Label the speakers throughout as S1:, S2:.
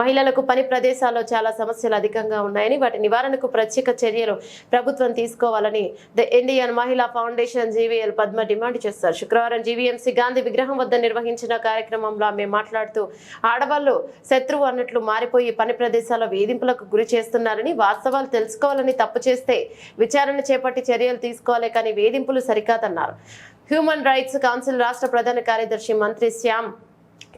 S1: మహిళలకు పని ప్రదేశాల్లో చాలా సమస్యలు అధికంగా ఉన్నాయని వాటి నివారణకు ప్రత్యేక చర్యలు ప్రభుత్వం తీసుకోవాలని the Indian Mahila foundation GVL Padma demand చేస్తారు. శుక్రవారం జీవీఎంసీ గాంధీ విగ్రహం వద్ద నిర్వహించిన కార్యక్రమంలో ఆమె మాట్లాడుతూ ఆడవాళ్ళు శత్రువు అన్నట్లు మారిపోయి పని ప్రదేశాల్లో వేధింపులకు గురి చేస్తున్నారని వాస్తవాలు తెలుసుకోవాలని తప్పు చేస్తే విచారణ చేపట్టి చర్యలు తీసుకోవాలి కానీ వేధింపులు సరికాదన్నారు. హ్యూమన్ రైట్స్ కౌన్సిల్ రాష్ట్ర ప్రధాన కార్యదర్శి మంత్రి శ్యామ్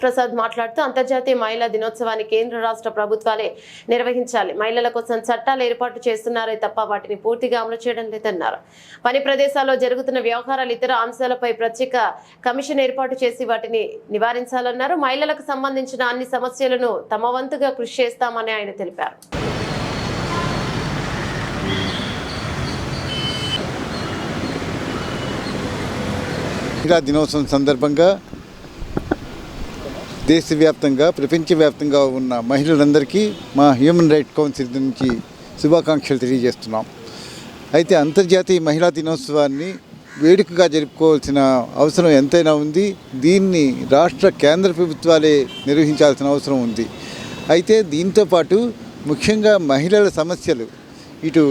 S1: ప్రసాద్ మాట్లాడుతూ అంతర్జాతీయ మహిళా దినోత్సవాన్ని కేంద్ర రాష్ట్ర ప్రభుత్వాలే నిర్వహించాలి. మహిళల కోసం చట్టాలు ఏర్పాటు చేస్తున్నారే తప్ప వాటిని పూర్తిగా అమలు చేయడం లేదన్నారు. పని ప్రదేశాల్లో జరుగుతున్న వ్యవహారాలు ఇతర అంశాలపై ప్రత్యేక కమిషన్ ఏర్పాటు చేసి వాటిని నివారించాలన్నారు. మహిళలకు సంబంధించిన అన్ని సమస్యలను తమ వంతుగా కృషి చేస్తామని ఆయన తెలిపారు.
S2: దినోత్సవం సందర్భంగా దేశవ్యాప్తంగా ప్రపంచవ్యాప్తంగా ఉన్న మహిళలందరికీ మా హ్యూమన్ రైట్ కౌన్సిల్ నుంచి శుభాకాంక్షలు తెలియజేస్తున్నాం. అయితే అంతర్జాతీయ మహిళా దినోత్సవాన్ని వేడుకగా జరుపుకోవాల్సిన అవసరం ఎంతైనా ఉంది. దీన్ని రాష్ట్ర కేంద్ర ప్రభుత్వాలే నిర్వహించాల్సిన అవసరం ఉంది. అయితే దీంతో పాటు ముఖ్యంగా మహిళల సమస్యలు ఇటు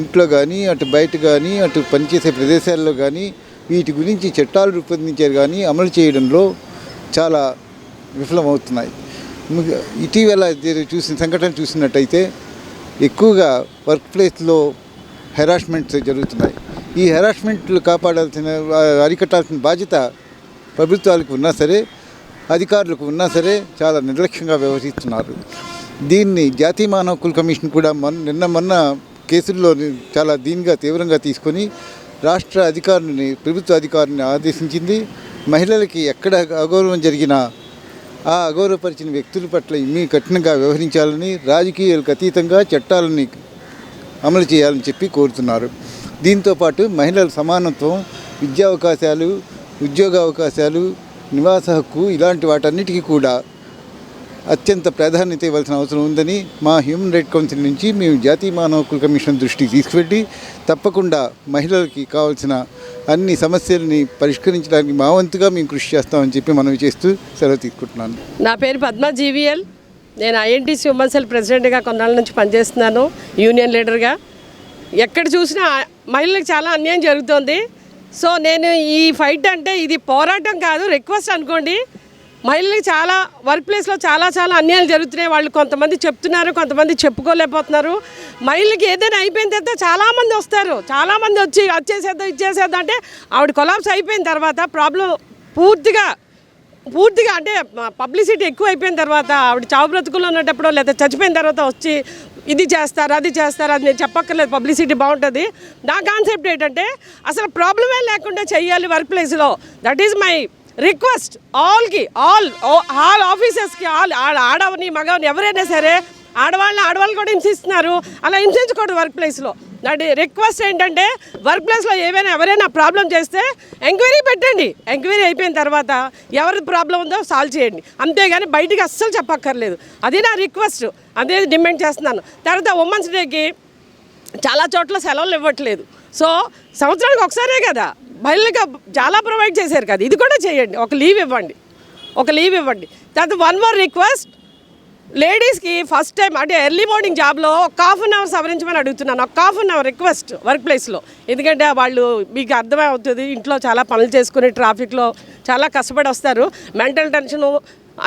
S2: ఇంట్లో కానీ అటు బయట కానీ అటు పనిచేసే ప్రదేశాల్లో కానీ వీటి గురించి చట్టాలు రూపొందించారు కానీ అమలు చేయడంలో చాలా విఫలమవుతున్నాయి. ఇటీవల చూసిన సంఘటన చూసినట్టయితే ఎక్కువగా వర్క్ ప్లేస్లో హెరాస్మెంట్స్ జరుగుతున్నాయి. ఈ హెరాస్మెంట్లు కాపాడాల్సిన అరికట్టాల్సిన బాధ్యత ప్రభుత్వాలకు ఉన్నా సరే అధికారులకు ఉన్నా సరే చాలా నిర్లక్ష్యంగా వ్యవహరిస్తున్నారు. దీన్ని జాతీయ మానవ హక్కుల కమిషన్ కూడా మొన్న నిన్న మొన్న కేసుల్లో చాలా దీనిగా తీవ్రంగా తీసుకొని రాష్ట్ర అధికారులని ప్రభుత్వ అధికారుని ఆదేశించింది. మహిళలకి ఎక్కడ అగౌరవం జరిగినా ఆ అగౌరవపరిచిన వ్యక్తుల పట్ల ఇన్ని కఠినంగా వ్యవహరించాలని రాజకీయాలకు అతీతంగా చట్టాలని అమలు చేయాలని చెప్పి కోరుతున్నారు. దీంతో పాటు మహిళల సమానత్వం విద్యా అవకాశాలు ఉద్యోగ అవకాశాలు నివాస హక్కు ఇలాంటి వాటన్నిటికీ కూడా అత్యంత ప్రాధాన్యత ఇవ్వాల్సిన అవసరం ఉందని మా హ్యూమన్ రైట్ కౌన్సిల్ నుంచి మేము జాతీయ మానవ హక్కుల కమిషన్ దృష్టికి తీసుకువెళ్ళి తప్పకుండా మహిళలకి కావాల్సిన అన్ని సమస్యల్ని పరిష్కరించడానికి మా వంతుగా మేము కృషి చేస్తామని చెప్పి మనవి చేస్తూ సెలవు తీసుకుంటున్నాను.
S3: నా పేరు పద్మ జీవీఎల్. నేను ఐఎన్టీసీ ఉమెన్ సెల్ ప్రెసిడెంట్గా కొన్నాళ్ళ నుంచి పనిచేస్తున్నాను యూనియన్ లీడర్గా. ఎక్కడ చూసినా మహిళలకు చాలా అన్యాయం జరుగుతోంది. సో నేను ఈ ఫైట్ అంటే ఇది పోరాటం కాదు రిక్వెస్ట్ అనుకోండి. మహిళలకు చాలా వర్క్ ప్లేస్లో చాలా చాలా అన్యాయాలు జరుగుతున్నాయి. వాళ్ళు కొంతమంది చెప్తున్నారు కొంతమంది చెప్పుకోలేకపోతున్నారు. మహిళలకి ఏదైనా అయిపోయిన తర్వాత చాలామంది వస్తారు. చాలామంది వచ్చి వచ్చేసేద్దాం ఇచ్చేసేద్దాం అంటే ఆవిడ కొలాబ్స్ అయిపోయిన తర్వాత ప్రాబ్లం పూర్తిగా పూర్తిగా అంటే పబ్లిసిటీ ఎక్కువ అయిపోయిన తర్వాత ఆవిడ చావు బ్రతుకుల్లో ఉన్నప్పుడు లేదా చచ్చిపోయిన తర్వాత వచ్చి ఇది చేస్తారు అది చేస్తారు అది నేను చెప్పక్కర్లేదు. పబ్లిసిటీ బాగుంటుంది. నా కాన్సెప్ట్ ఏంటంటే అసలు ప్రాబ్లమే లేకుండా చేయాలి వర్క్ ప్లేస్లో దట్ ఈజ్ మై రిక్వెస్ట్ ఆల్కి ఆల్ ఆల్ ఆఫీసర్స్కి ఆల్ ఆడవని మగవని ఎవరైనా సరే ఆడవాళ్ళని ఆడవాళ్ళు కూడా హింసిస్తున్నారు. అలా హింసించకూడదు వర్క్ ప్లేస్లో. దాని రిక్వెస్ట్ ఏంటంటే వర్క్ ప్లేస్లో ఏవైనా ఎవరైనా ప్రాబ్లం చేస్తే ఎంక్వైరీ పెట్టండి. ఎంక్వైరీ అయిపోయిన తర్వాత ఎవరి ప్రాబ్లం ఉందో సాల్వ్ చేయండి. అంతేగాని బయటికి అస్సలు చెప్పక్కర్లేదు. అది నా రిక్వెస్ట్. అదే డిమాండ్ చేస్తున్నాను. తర్వాత ఉమెన్స్ డేకి చాలా చోట్ల సెలవులు ఇవ్వట్లేదు. సో సంవత్సరానికి ఒకసారే కదా. మహిళలకు చాలా ప్రొవైడ్ చేశారు కదా. ఇది కూడా చేయండి. ఒక లీవ్ ఇవ్వండి. ఒక లీవ్ ఇవ్వండి. తర్వాత వన్ మోర్ రిక్వెస్ట్ లేడీస్కి ఫస్ట్ టైం అంటే ఎర్లీ మార్నింగ్ జాబ్లో ఒక హాఫ్ అన్ అవర్ సవరించమని అడుగుతున్నాను. ఒక half an hour request work ప్లేస్లో ఎందుకంటే వాళ్ళు మీకు అర్థమవుతుంది ఇంట్లో చాలా పనులు చేసుకుని ట్రాఫిక్లో చాలా కష్టపడి వస్తారు. మెంటల్ టెన్షను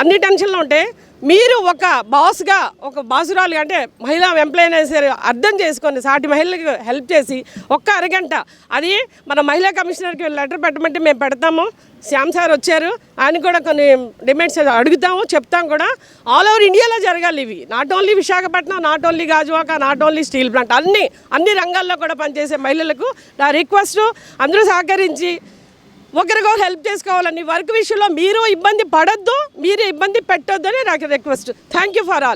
S3: అన్ని టెన్షన్లు ఉంటాయి మీరు ఒక బాస్గా ఒక బాసురాలు అంటే మహిళా ఎంప్లాయీ సరే అర్థం చేసుకొని సాటి మహిళలకు హెల్ప్ చేసి ఒక్క అరగంట అది మన మహిళా కమిషనర్కి లెటర్ పెట్టమంటే మేము పెడతాము. శ్యామ్ సార్ వచ్చారు. ఆయన కూడా కొన్ని డిమాండ్స్ అడుగుతాము చెప్తాం కూడా. ఆల్ ఓవర్ ఇండియాలో జరగాలి ఇవి. Not only Visakhapatnam not only Gajuwaka not only steel plant. అన్ని అన్ని రంగాల్లో కూడా పనిచేసే మహిళలకు నా రిక్వెస్ట్ అందరూ సహకరించి ఒకరికొకరు హెల్ప్ చేసుకోవాలని వర్క్ విషయంలో మీరు ఇబ్బంది పడద్దు మీరు ఇబ్బంది పెట్టొద్దు అని నాకు request thank you for all